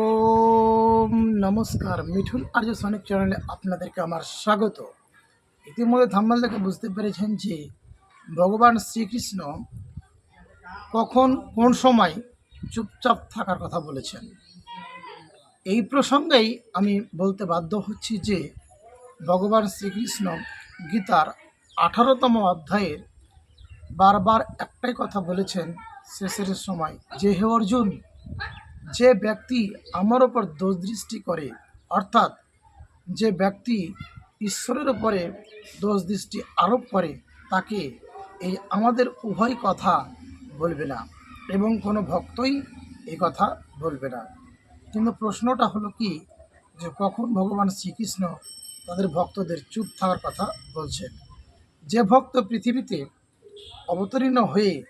ওম নমস্কার, মিঠুন আর্য সনিক চ্যানেলে আপনাদেরকে আমার স্বাগত। ইতিমধ্যে থাম্বাল দেখে বুঝতে পেরেছেন যে, ভগবান শ্রীকৃষ্ণ কখন কোন সময় চুপচাপ থাকার কথা বলেছেন। এই প্রসঙ্গেই আমি বলতে বাধ্য হচ্ছি যে, ভগবান শ্রীকৃষ্ণ গীতার আঠারোতম অধ্যায়ের বারবার একটাই কথা বলেছেন শেষের সময়, যে হে অর্জুন যে ব্যক্তি আমার ওপর দোষ দৃষ্টি করে, অর্থাৎ যে ব্যক্তি ঈশ্বরের উপরে দোষ দৃষ্টি আরোপ করে, তাকে এই আমাদের উভয় কথা বলবে না এবং কোনো ভক্তই এই কথা বলবে না। কিন্তু প্রশ্নটা হলো কি, যে কখন ভগবান শ্রীকৃষ্ণ তাদের ভক্তদের চুপ থাকার কথা বলছেন? যে ভক্ত পৃথিবীতে অবতীর্ণ হয়ে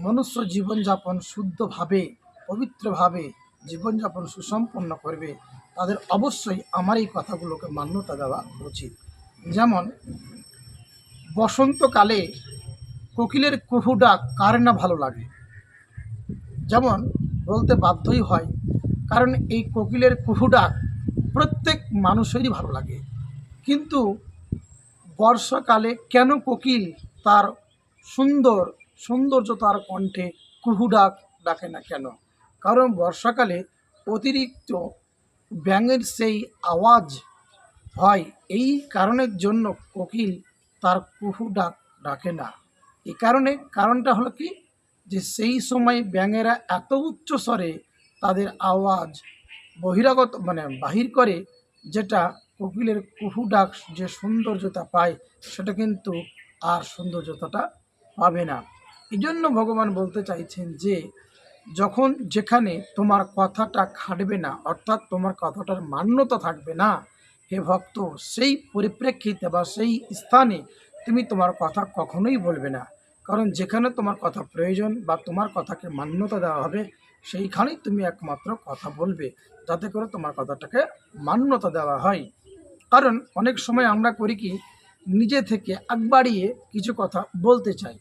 মনুষ্য জীবনযাপন শুদ্ধভাবে পবিত্রভাবে জীবনযাপন সুসম্পন্ন করবে, তাদের অবশ্যই আমার এই কথাগুলোকে মান্যতা দেওয়া উচিত। যেমন, বসন্তকালে কোকিলের কুহু ডাক কার না ভালো লাগে? যেমন, বলতে বাধ্যই হয়, কারণ এই কোকিলের কুহু ডাক প্রত্যেক মানুষেরই ভালো লাগে। কিন্তু বর্ষাকালে কেন কোকিল তার সুন্দর সৌন্দর্য তার কণ্ঠে কুহু ডাক ডাকে না কেন? কারণ বর্ষাকালে অতিরিক্ত ব্যাঙের সেই আওয়াজ হয়। এই কারণের জন্য কোকিল তার কুহু ডাক ডাকে না। এ কারণে কারণটা হলো কি? যে সেই সময় ব্যাঙেরা এত উচ্চ স্বরে তাদের আওয়াজ বহিরাগত মানে বাহির করে, যেটা কোকিলের কুহু ডাক যে সৌন্দর্যতা পায়, সেটা কিন্তু আর সৌন্দর্যতাটা পাবে না। এই জন্য ভগবান বলতে চাইছেন যে যখন যেখানে তোমার কথাটা খাটবে না, অর্থাৎ তোমার কথাটার মান্যতা থাকবে না, হে ভক্ত, সেই পরিপ্রেক্ষিতে বা সেই স্থানে তুমি তোমার কথা কখনোই বলবে না। কারণ যেখানে তোমার কথা প্রয়োজন বা তোমার কথাকে মান্যতা দেওয়া হবে, সেইখানেই তুমি একমাত্র কথা বলবে। যাতে করে তোমার কথাটাকে মান্যতা দেওয়া হয়। কারণ অনেক সময় আমরা করি কি, নিজে থেকে আগ বাড়িয়ে কিছু কথা বলতে চাই।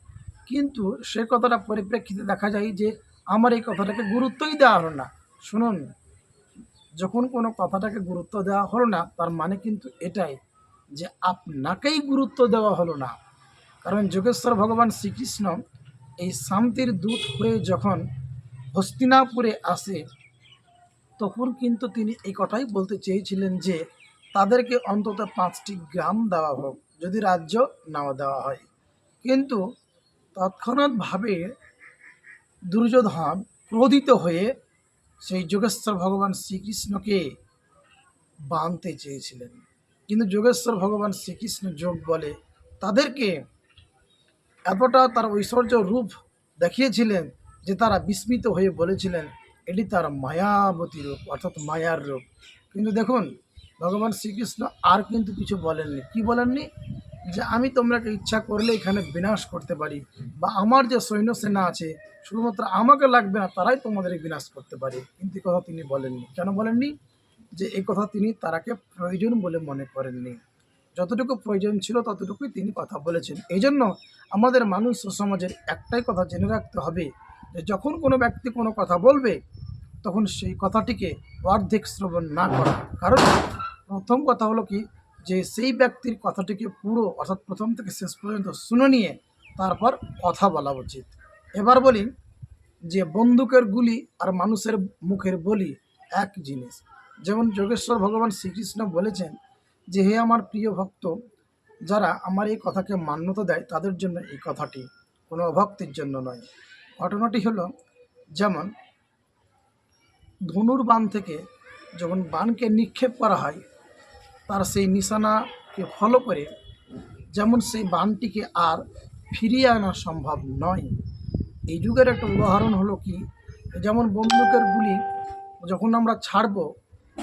কিন্তু সে কথাটা পরিপ্রেক্ষিতে দেখা যায় যে আমার এই কথাটাকে গুরুত্বই দেওয়া হলো না। শুনুন, যখন কোনো কথাটাকে গুরুত্ব দেওয়া হলো না, তার মানে কিন্তু এটাই যে আপনাকেই গুরুত্ব দেওয়া হলো না। কারণ যোগেশ্বর ভগবান শ্রীকৃষ্ণ এই শান্তির দূত হয়ে যখন হস্তিনাপুরে আসে, তখন কিন্তু তিনি এই কথাই বলতে চেয়েছিলেন যে, তাদেরকে অন্তত পাঁচটি গ্রাম দেওয়া হোক, যদি রাজ্য নাও দেওয়া হয়। কিন্তু তৎক্ষণাৎভাবে দুর্যোধন ক্রোধিত হয়ে সেই যোগেশ্বর ভগবান শ্রীকৃষ্ণকে বাঁধতে চেয়েছিলেন। কিন্তু যোগেশ্বর ভগবান শ্রীকৃষ্ণ যোগ বলে তাদেরকে এতটা তার ঐশ্বর্য রূপ দেখিয়েছিলেন যে তারা বিস্মিত হয়ে বলেছিলেন, এটি তার মায়াবতী রূপ, অর্থাৎ মায়ার রূপ। কিন্তু দেখুন, ভগবান শ্রীকৃষ্ণ আর কিন্তু কিছু বলেননি। কি বলেননি? যে আমি তোমরাকে ইচ্ছা করলে এখানে বিনাশ করতে পারি, বা আমার যে সৈন্য সেনা আছে, শুধুমাত্র আমাকে লাগবে না, তারাই তোমাদের বিনাশ করতে পারে। কিন্তু কথা তিনি বলেননি। কেন বলেননি? যে এই কথা তিনি তারাকে প্রয়োজন বলে মনে করেননি। যতটুকু প্রয়োজন ছিল ততটুকুই তিনি কথা বলেছেন। এই জন্য আমাদের মানুষ ও সমাজের একটাই কথা জেনে রাখতে হবে, যে যখন কোনো ব্যক্তি কোনো কথা বলবে, তখন সেই কথাটিকে অর্ধেক শ্রবণ না করা। কারণ প্রথম কথা হলো কি? যে সেই ব্যক্তির কথাটিকে পুরো, অর্থাৎ প্রথম থেকে শেষ পর্যন্ত শুনে নিয়ে তারপর কথা বলা উচিত। এবার বলি যে বন্দুকের গুলি আর মানুষের মুখের বলি এক জিনিস। যেমন যোগেশ্বর ভগবান শ্রীকৃষ্ণ বলেছেন যে, হে আমার প্রিয় ভক্ত, যারা আমার এই কথাকে মান্যতা দেয়, তাদের জন্য এই কথাটি কোনো অভক্তির জন্য নয়। ঘটনাটি হলো যেমন ধনুর বান থেকে যখন বানকে নিক্ষেপ করা হয় তার সেই নিশানাকে ফলো করে যেমন সেই বানটিকে আর ফিরিয়ে আনা সম্ভব নয়। এই যুগের একটা উদাহরণ হলো কি? যেমন বন্দুকের গুলি যখন আমরা ছাড়বো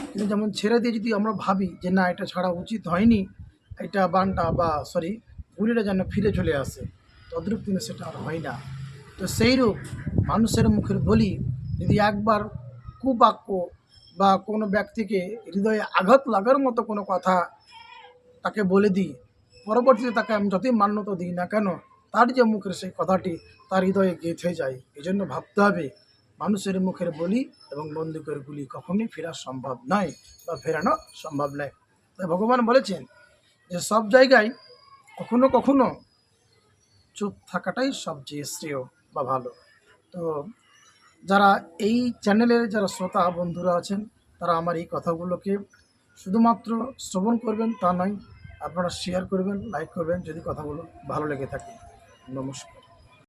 কিন্তু যেমন ছেড়ে দিয়ে যদি আমরা ভাবি যে না, এটা ছাড়া উচিত হয়নি, এটা বানটা বা সরি, গুলিটা যেন ফিরে চলে আসে, তদ্রূপ কিন্তু সেটা আর হয় না। তো সেইরূপ মানুষের মুখের বলি যদি একবার কুবাক্য বা কোনো ব্যক্তিকে হৃদয়ে আঘাত লাগার মতো কোনো কথা তাকে বলে দিই। পরবর্তীতে তাকে আমি যতই মান্যতা দিই না কেন, তার যে মুখের সেই কথাটি তার হৃদয়ে গেঁথে যায়। এই জন্য ভাবতে হবে, মানুষের মুখের বলি এবং বন্দুকের গুলি কখনোই ফেরা সম্ভব নয় বা ফেরানো সম্ভব নয়। তাই ভগবান বলেছেন যে, সব জায়গায় কখনো কখনো চুপ থাকাটাই সবচেয়ে শ্রেয় বা ভালো। তো যারা এই চ্যানেলের যারা শ্রোতা বন্ধুরা আছেন, তারা আমার এই কথাগুলোকে শুধুমাত্র শ্রবণ করবেন তা নয়, আপনারা শেয়ার করবেন লাইক করবেন যদি কথাগুলো ভালো লেগে থাকে। নমস্কার।